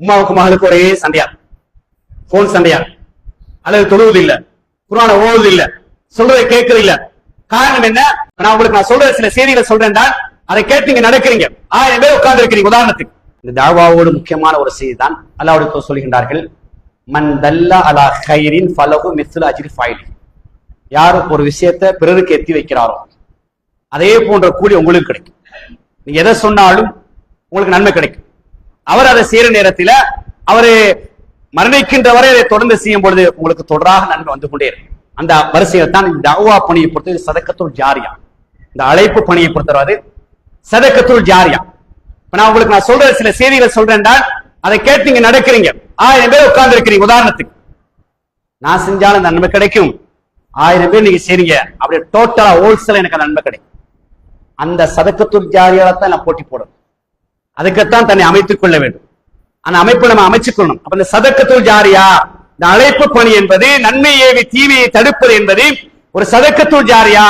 உமாவுக்கு மகளுக்கு ஒரே சண்டையா? போன் சண்டையா? அல்லது தொழுவது இல்ல குரான ஓடுவது இல்ல சொல்றதை கேட்கறது இல்ல காரணம் என்ன? நான் உங்களுக்கு நான் சொல்ற சில செய்திகளை சொல்றேன் அதை கேட்டு நீங்க நடக்கிறீங்க. ஆயிரம் பேர் உட்கார்ந்து இருக்கிறீங்க உதாரணத்துக்கு. இந்த தாவாவோடு முக்கியமான ஒரு செய்தி தான் அல்லாவுடைய சொல்கின்றார்கள் மன் தல்லா அலா ஹைரின் ஃபலகு மிஸ்ல அஜிரி ஃபைலி. யார் ஒரு விஷயத்தை பிறருக்கு எத்தி வைக்கிறாரோ அதே போன்ற கூலி உங்களுக்கு கிடைக்கும். நீங்க எதை சொன்னாலும் உங்களுக்கு நன்மை கிடைக்கும். அவர் அதை செய்யற நேரத்தில் அவரு மரணிக்கின்ற வரை அதை தொடர்ந்து செய்யும் பொழுது உங்களுக்கு தொடராக நன்மை வந்து கொண்டே இருக்கும். அந்த வரிசையில் தான் இந்த அவ்வா பணியை பொறுத்தது சதக்கத்துள் ஜாரியா. இந்த அழைப்பு பணியை பொறுத்தவரை சதக்கத்துள் ஜாரியா. இப்ப நான் உங்களுக்கு நான் சொல்ற சில செய்திகளை சொல்றேன்டா அதை கேட்டு நீங்க நடக்கிறீங்க. ஆயிரம் பேர் உட்கார்ந்து இருக்கிறீங்க உதாரணத்துக்கு. நான் செஞ்சாலும் அந்த நன்மை கிடைக்கும். ஆயிரம் பேர் நீங்க செய்றீங்க. அப்படியே டோட்டலா ஹோல்சேல எனக்கு அந்த நன்மை கிடைக்கும். அந்த சதக்கத்துள் ஜாரியால தான் நான் போட்டி போடணும் அதுக்குத்தான் தன்னை அமைத்துக் கொள்ள வேண்டும். அந்த அமைப்பை நம்ம அமைச்சுக்கொள்ளணும் அப்ப இந்த சதக்கத்துள் ஜாரியா இந்த அழைப்பு பணி என்பது நன்மை ஏவி தீமையை தடுப்பது என்பது ஒரு சதக்கத்துள் ஜாரியா.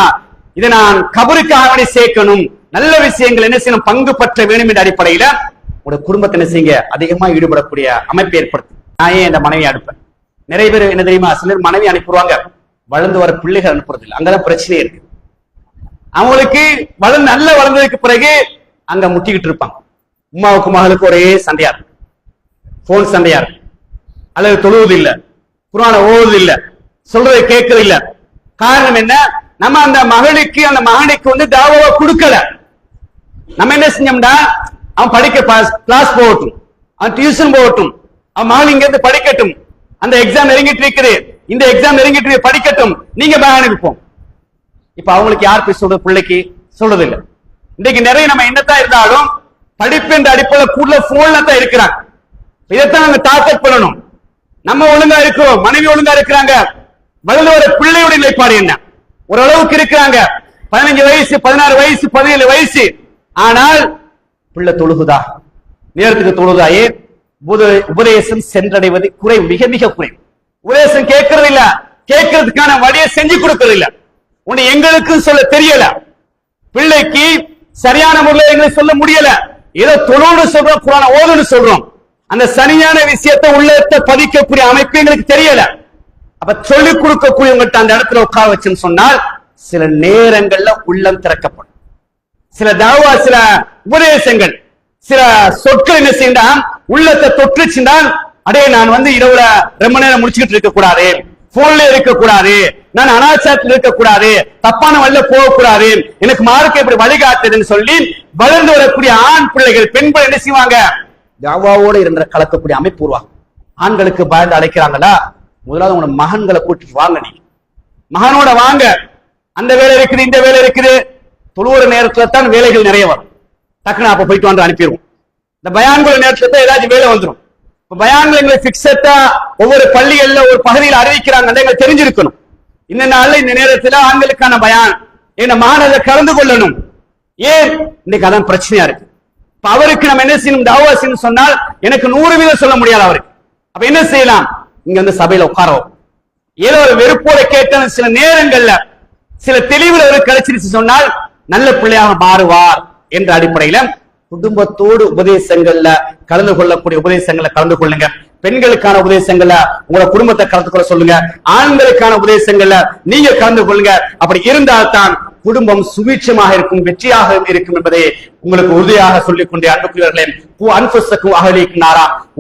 இதை நான் கபருக்காக சேர்க்கணும். நல்ல விஷயங்கள் என்ன செய்யணும்? பங்கு பற்ற வேணும் என்ற அடிப்படையில உங்களோட குடும்பத்தை என்ன செய்யுங்க? அதிகமா ஈடுபடக்கூடிய அமைப்பு ஏற்படுத்து. நான் ஏன் இந்த மனைவி அனுப்பேன் நிறைய பேர் என்ன தெரியுமா? சிலர் மனைவி அனுப்பிடுவாங்க. வளர்ந்து வர பிள்ளைகள் அனுப்புறது இல்லை அங்கதான் பிரச்சனையே இருக்கு. அவங்களுக்கு வளர்ந்து நல்ல வளர்ந்ததுக்கு பிறகு அங்க முட்டிக்கிட்டு இருப்பாங்க. உமாவுக்கு மகளுக்கு ஒரே சண்டையா இருக்கு. போன் சண்டையா இருக்கு. அல்லது தொழுவது இல்ல. குரான ஓவது இல்ல. சொல்றதை கேட்கறது இல்ல. காரணம் என்ன? நம்ம அந்த மகளுக்கு அந்த மகனுக்கு வந்து தாவாவை கொடுக்கல. நம்ம என்ன செஞ்சோம்னா அவன் படிக்க கிளாஸ் போகட்டும். அவன் டியூஷன் போகட்டும். அவன் மகள் இங்க இருந்து படிக்கட்டும். அந்த எக்ஸாம் நெருங்கிட்டு இருக்குது. இந்த எக்ஸாம் நெருங்கிட்டு இருக்கு, படிக்கட்டும். நீங்க மகனுக்கு போம் இப்ப அவங்களுக்கு யார் போய் சொல்றது? பிள்ளைக்கு சொல்றது இல்லை இன்னைக்கு நிறைய நம்ம என்னத்தான் இருந்தாலும் படிப்பு என்ற அடிப்படையில் கூட போன்ல தான் இருக்கிறாங்க. இதைத்தான் நாங்க டார்கெட் பண்ணணும். நம்ம ஒழுங்கா இருக்கிறோம் மனைவி ஒழுங்கா இருக்கிறாங்க. வளர்ந்து வர பிள்ளையோட நிலைப்பாடு என்ன? ஓரளவுக்கு இருக்கிறாங்க. பதினஞ்சு வயசு பதினாறு வயசு பதினேழு வயசு. ஆனால் பிள்ளை தொழுகுதா? நேரத்துக்கு தொழுதாயே உபதேசம் சென்றடைவது குறை மிக மிக குறை. உபதேசம் கேட்கறது இல்ல. கேட்கறதுக்கான வழியை செஞ்சு கொடுக்கறது இல்ல. உன்னை எங்களுக்கு சொல்ல தெரியல. பிள்ளைக்கு சரியான முறையில் எங்களுக்கு சொல்ல முடியல. ஏதோ தொழுன்னு சொல்றோம் குரான ஓதுன்னு சொல்றோம். அந்த சரியான விஷயத்தை உள்ளத்தை பதிக்கக்கூடிய அமைப்பு எங்களுக்கு தெரியல. அப்ப சொல்லிக் கொடுக்கக்கூடியவங்கள்ட்ட அந்த இடத்துல உட்கார வச்சுன்னு சொன்னால் சில நேரங்கள்ல உள்ளம் திறக்கப்படும். சில தாவா சில உபதேசங்கள் சில சொற்கள் என்ன செய்யண்டான் உள்ளத்தை தொற்றுச்சுண்டான் அடே நான் வந்து இரவுல ரொம்ப நேரம் முடிச்சுக்கிட்டு இருக்க கூடாது போன்ல இருக்க கூடாது நான் அனாச்சாரத்தில் இருக்கக்கூடாது. தப்பான வழியில போக கூடாது எனக்கு மார்க்க இப்படி வழிகாட்டுதுன்னு சொல்லி வளர்ந்து வரக்கூடிய ஆண் பிள்ளைகள் பெண்கள் என்ன செய்வாங்க? தாவாவோட இருந்த கலக்கக்கூடிய அமைப்பு உருவாகும் ஆண்களுக்கு பயந்து அழைக்கிறாங்களா? முதலாவது உங்களோட மகன்களை கூட்டிட்டு வாங்க நீங்க. மகனோட வாங்க. அந்த வேலை இருக்குது இந்த வேலை இருக்குது. தொழுவுற நேரத்துல தான் வேலைகள் நிறைய வரும். டக்குனு அப்ப போயிட்டு வந்து அனுப்பிடுவோம். இந்த பயான்கள் நேரத்துல தான் ஏதாச்சும் வேலை வந்துடும் பயான்கள் எங்களை பிக்ஸட்டா ஒவ்வொரு பள்ளிகள்ல ஒரு பகுதியில் அறிவிக்கிறாங்க எங்களுக்கு தெரிஞ்சிருக்கணும். இந்த நாள்ல இந்த நேரத்துல ஆண்களுக்கான பயான். என்ன மாணவர் கலந்து கொள்ளணும். ஏன்? இன்னைக்கு அதான் பிரச்சனையா இருக்கு. இப்ப அவருக்கு நம்ம என்ன செய்யணும்? தாவாசின்னு சொன்னால் எனக்கு நூறு வீதம் சொல்ல முடியாது அவருக்கு அப்ப என்ன செய்யலாம்? இங்க வந்து சபையில உட்காரோம் ஏதோ ஒரு வெறுப்போட கேட்ட சில நேரங்கள்ல. சில தெளிவுல அவர் கிடைச்சிருச்சு சொன்னால் நல்ல பிள்ளையாக மாறுவார் என்ற அடிப்படையில குடும்பத்தோடு உபதேசங்கள்ல கலந்து கொள்ளக்கூடிய உபதேசங்களை கலந்து கொள்ளுங்க. பெண்களுக்கான உபதேசங்கள்ல உங்களோட குடும்பத்தை கலந்து கொள்ள சொல்லுங்க. ஆண்களுக்கான உபதேசங்கள்ல நீங்க கலந்து கொள்ளுங்க. அப்படி இருந்தால்தான் குடும்பம் சுபீட்சமாக இருக்கும் வெற்றியாக இருக்கும் என்பதை உங்களுக்கு உறுதியாக சொல்லிக் கொண்டே அன்புக்குரியவர்களே அன்புசக்கும்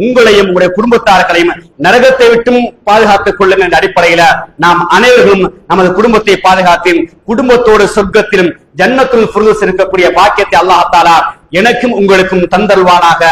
உங்களையும் உங்களுடைய குடும்பத்தார்களையும் நரகத்தை விட்டும் பாதுகாத்துக் கொள்ளுங்க என்ற அடிப்படையில நாம் அனைவரும் நமது குடும்பத்தை பாதுகாத்து குடும்பத்தோடு சொர்க்கத்திலும் ஜன்மத்திலும் இருக்கக்கூடிய பாக்கியத்தை அல்லாஹாலா எனக்கும் உங்களுக்கும் தந்தல்வானாக